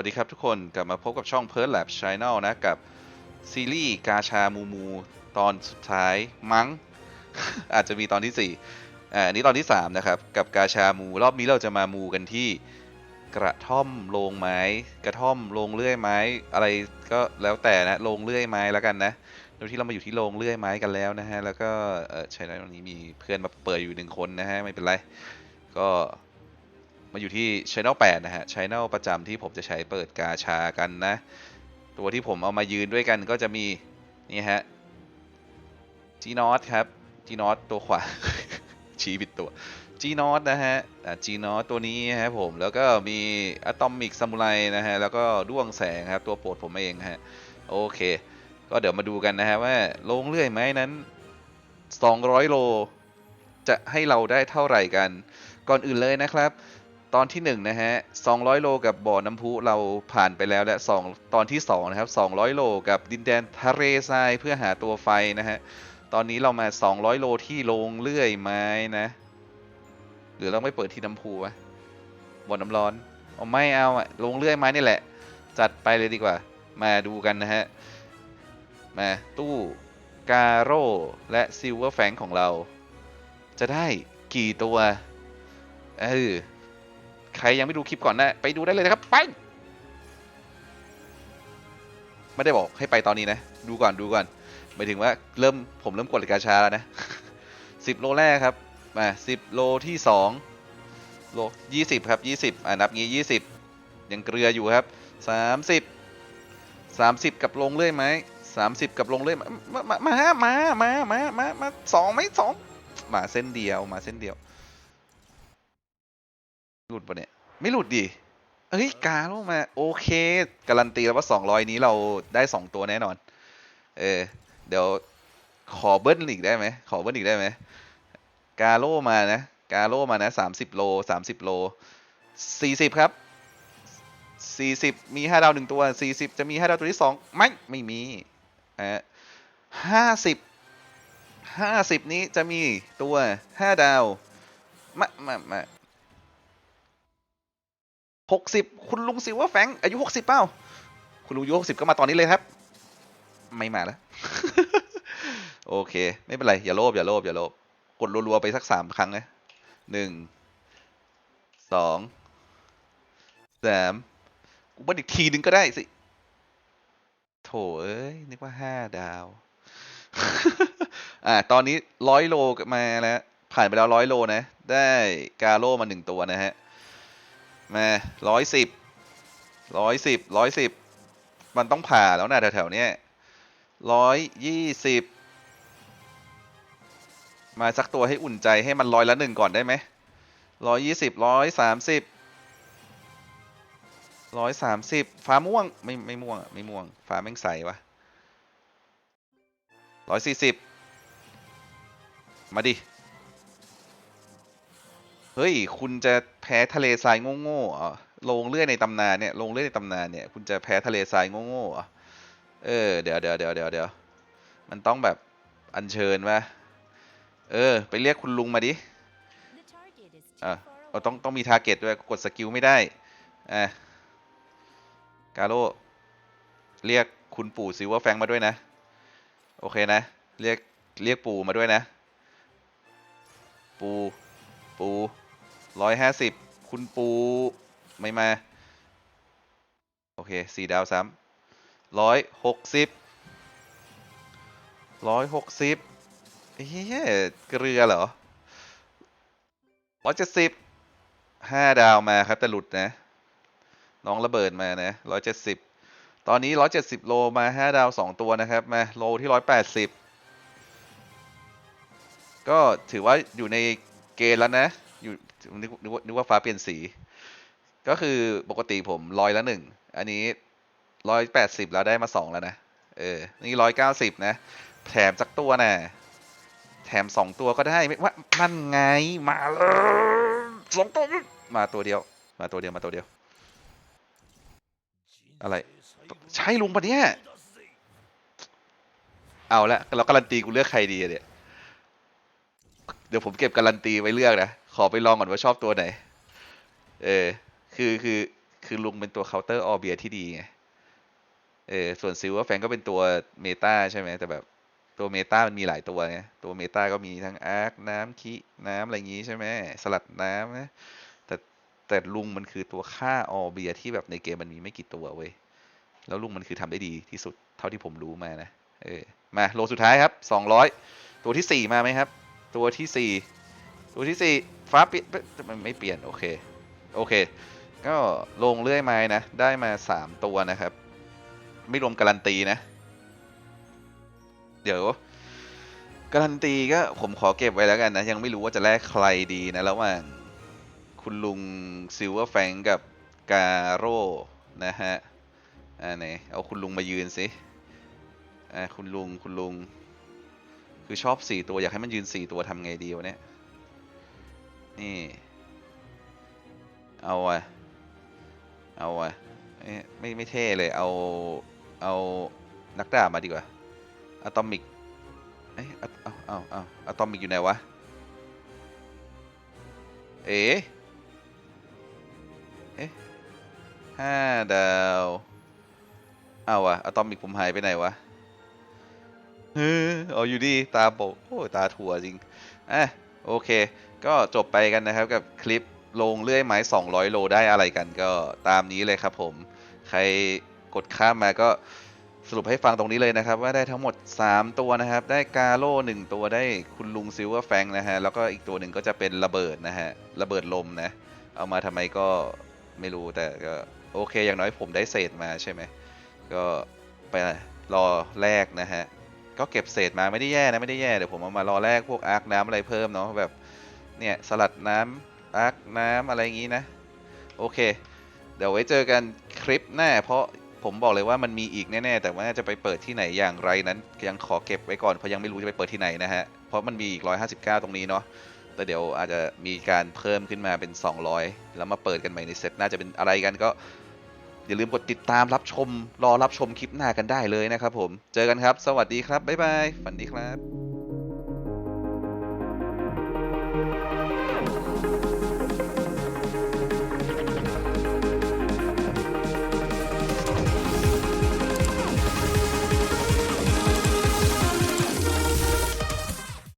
วัสดีครับทุกคนกลับมาพบกับช่อง p e r l Lab Channel นะกับซีรีส์กาชามูมู ตอนสุดท้ายมั้ง อาจจะมีตอนที่ 4อ่าอันนี้ตอนที่ 3 นะครับ กับกาชามูรอบนี้เราจะมามูกันที่กระท่อมโรงไม้ กระท่อมโรงเลื่อยไม้ อะไรก็แล้วแต่นะโรงเลื่อยไม้แล้วกันนะโดยที่เรามาอยู่ที่โรงเลื่อยไม้กันแล้วนะฮะแล้วก็เออใช่แล้วตรงนี้มีเพื่อนมาเปิดอยู่หนึ่งคนนะฮะไม่เป็นไรก็ มาอยู่ที่ Channel 8 นะฮะ Channel ประจำที่ผมจะใช้เปิดกาชากันนะ ตัวที่ผมเอามายืนด้วยกันก็จะมี นี่ฮะ G n o t ครับ G n o t ตัวขวา ชี้ผิดตัว G n o t นะฮะอ่า G n o t ตัวนี้ครับผมแล้วก็มี Atomic Samurai นะฮะ แล้วก็ด้วงแสงครับ ตัวโปรดผมเองฮะ โอเค ก็เดี๋ยวมาดูกันนะฮะว่าลงเลื่อยไหมนั้น 200 โล จะให้เราได้เท่าไหร่กัน ก่อนอื่นเลยนะครับ ตอนที่1นะฮะ200 โลกับบ่อน้ำพุเราผ่านไปแล้วและ2ตอนที่2นะครับ200 โลกับดินแดนทะเลทรายเพื่อหาตัวไฟนะฮะ ตอนนี้เรามา 200 โลที่โรงเลื่อยไม้นะ หรือเราไม่เปิดที่น้ำพุวะบ่อน้ำร้อนเอาไม่เอาอะโรงเลื่อยไม้นี่แหละ จัดไปเลยดีกว่า มาดูกันนะฮะ มาตู้กาโร่และซิลเวอร์แฟงของเรา จะได้กี่ตัว เออ ใครยังไม่ดูคลิปก่อนนะ ไปดูได้เลยนะครับ ไป ไม่ได้บอกให้ไปตอนนี้นะ ดูก่อนดูก่อนหมายถึงว่าเริ่มผมเริ่มกดกาชาแล้วนะสิบโลแรกครับมาสิบโลที่สองโลยี่สิบครับยี่สิบอ่านับงี้ยี่สิบยังเกลืออยู่ครับสามสิบสามสิบกับลงเรื่อยไหมสามสิบกับลงเรื่อยมามามามามามามาสองไหมสองมาเส้นเดียวมาเส้นเดียว หลุดปะเนี่ย ไม่หลุดดิเอ้ยกาลงมา โอเค การันตีแล้วว่า200นี้เราได้2ตัวแน่นอน เออ เดี๋ยวขอเบิ้ลอีกได้ไหม ขอเบิ้ลอีกได้ไหม กาโลมานะ กาโลมานะ30โล30โล40ครับ40มี5ดาว1ตัว40จะมี5ดาวตัวที่2ไม่ไม่มีอะ50 50นี้จะมีตัว5ดาวมามามา หกสิบคุณลุงซิลเวอร์แฟงอายุหกสิบเปล่า คุณลุงอายุหกสิบก็มาตอนนี้เลยครับ ไม่มาแล้ว โอเค ไม่เป็นไร อย่าโลภอย่าโลภอย่าโลภกดรัวๆไปสักสามครั้งนะหนึ่งสองสามกูบันอีกทีนึงก็ได้สิ โถเอ้ย นึกว่าห้าดาว อ่า ตอนนี้ร้อยโลมาแล้ว ผ่านไปแล้วร้อยโลนะ ได้กาโลมาหนึ่งตัวนะฮะ มาร้อยสิบร้อยสิบร้อยสิบมันต้องผ่าแล้วนะแถวๆเนี้ยร้อยยี่สิบมาสักตัวให้อุ่นใจให้มันร้อยละหนึ่งก่อนได้ไหมร้อยยี่สิบร้อยสามสิบร้อยสามสิบฟ้าม่วงไม่ไม่ม่วงไม่ม่วงฟ้าแม่งใสวะร้อยสี่สิบมาดิ เฮ้ย คุณจะแพ้ทะเลทรายโง่ๆเหรอลงเลื่อยในตำนานเนี่ยลงเลื่อยในตำนานเนี่ย คุณจะแพ้ทะเลทรายโง่ๆเหรอเออ เดี๋ยวเดี๋ยวเดี๋ยวเดี๋ยวเดี๋ยวมันต้องแบบอัญเชิญมาเออ ไปเรียกคุณลุงมาดิอะเราต้องต้องมีทาร์เก็ตด้วย กดสกิลไม่ได้อะกาโร่เรียกคุณปู่ซิลเวอร์แฟงมาด้วยนะ โอเคนะ เรียกเรียกปู่มาด้วยนะ ปู่ ปูร้อยห้าสิบคุณปูไม่มา โอเคสี่ดาวซ้ำร้อยหกสิบร้อยหกสิบเฮ้ยเกลือเหรอร้อยเจ็ดสิบห้าดาวมาครับ แต่หลุดนะ น้องระเบิดมานะร้อยเจ็ดสิบตอนนี้ร้อยเจ็ดสิบโลมาห้าดาวสองตัวนะครับ มาโลที่ร้อยแปดสิบก็ถือว่าอยู่ใน เกณฑ์แล้วนะ อยู่นึกนึกว่านึกว่าฟ้าเปลี่ยนสี ก็คือปกติผมร้อยละหนึ่ง อันนี้ร้อยแปดสิบแล้วได้มาสองแล้วนะ เออ นี่ร้อยเก้าสิบนะ แถมสักตัวนะแถมสองตัวก็ได้ไม่ว่ามันไง มาเลยสองตัว มาตัวเดียว มาตัวเดียว มาตัวเดียว อะไร ใช่ลุงปะเนี่ย เอาละเราการันตีกูเลือกใครดีเนี่ย เดี๋ยวผมเก็บการันตีไว้เลือกนะ ขอไปลองก่อนว่าชอบตัวไหน เออ คือคือคือลุงเป็นตัวเคาน์เตอร์ออเบียที่ดีไง เออ ส่วนซิลเวอร์แฟงก็เป็นตัวเมตาใช่ไหม แต่แบบตัวเมตามันมีหลายตัวไงตัวเมตาก็มีทั้งอาร์คน้ำคิน้ำอะไรอย่างงี้ใช่ไหมสลัดน้ำนะ แต่แต่ลุงมันคือตัวค่าออเบียที่แบบในเกมมันมีไม่กี่ตัวเว้ย แล้วลุงมันคือทำได้ดีที่สุดเท่าที่ผมรู้มานะ เออ มาโลสุดท้ายครับสองร้อยตัวที่สี่มาไหมครับ ตัวที่สี่ตัวที่สี่ฟ้าเปลี่ยนเอ๊ะมันไม่เปลี่ยน โอเค โอเค ก็ลงเรื่อยไม้นะ ได้มาสามตัวนะครับ ไม่รวมการันตีนะ เดี๋ยวการันตีก็ผมขอเก็บไว้แล้วกันนะ ยังไม่รู้ว่าจะแลกใครดีนะ ระหว่างคุณลุงซิลเวอร์แฟงกับกาโร่นะฮะ อ่าไหนเอาคุณลุงมายืนสิ อ่าคุณลุงคุณลุง คือชอบสี่ตัวอยากให้มันยืนสี่ตัวทำไงดีวะเนี่ย นี่ เอาอะเอาอะเอ๊ะไม่ไม่เท่เลยเอาเอานักดาบมาดีกว่าอะตอมิกเอ้ยอะเอาเอาเอาอะตอมิกอยู่ไหนวะ เอ๊ะเอ๊ะห้าดาว เอาอะอะตอมิกผมหายไปไหนวะ อเออยู่ดีตาโปโอ้ยตาถั่วจริงอะโอเค ก็จบไปกันนะครับกับคลิปลงเลื่อยไม้ 200 โลได้อะไรกันก็ตามนี้เลยครับผม ใครกดข้ามมาก็สรุปให้ฟังตรงนี้เลยนะครับ ว่าได้ทั้งหมด 3 ตัวนะครับ ได้กาโล่1ตัวได้คุณลุงซิลเวอร์แฟงนะฮะ แล้วก็อีกตัวหนึ่งก็จะเป็นระเบิดนะฮะ ระเบิดลมนะ เอามาทำไมก็ไม่รู้แต่ก็โอเคอย่างน้อยผมได้เศษมาใช่ไหมก็ไปรอแลกนะฮะ ก็เก็บเศษมาไม่ได้แย่นะไม่ได้แย่เดี๋ยวผมเอามารอแลกพวกอาร์คน้ำอะไรเพิ่มเนาะแบบเนี่ยสลัดน้ำอาร์คน้ำอะไรอย่างงี้นะ โอเค เดี๋ยวไว้เจอกันคลิปหน้า เพราะผมบอกเลยว่ามันมีอีกแน่ๆแต่ว่าจะไปเปิดที่ไหนอย่างไรนั้น ยังขอเก็บไว้ก่อนเพราะยังไม่รู้จะไปเปิดที่ไหนนะฮะเพราะมันมีอีก 159 ตรงนี้เนาะแต่เดี๋ยวอาจจะมีการเพิ่มขึ้นมาเป็น 200 แล้วมาเปิดกันใหม่ในเซตน่าจะเป็นอะไรกันก็ อย่าลืมกดติดตามรับชม รอรับชมคลิปหน้ากันได้เลยนะครับผม เจอกันครับ สวัสดีครับ บ๊ายบาย ฝันดีครับ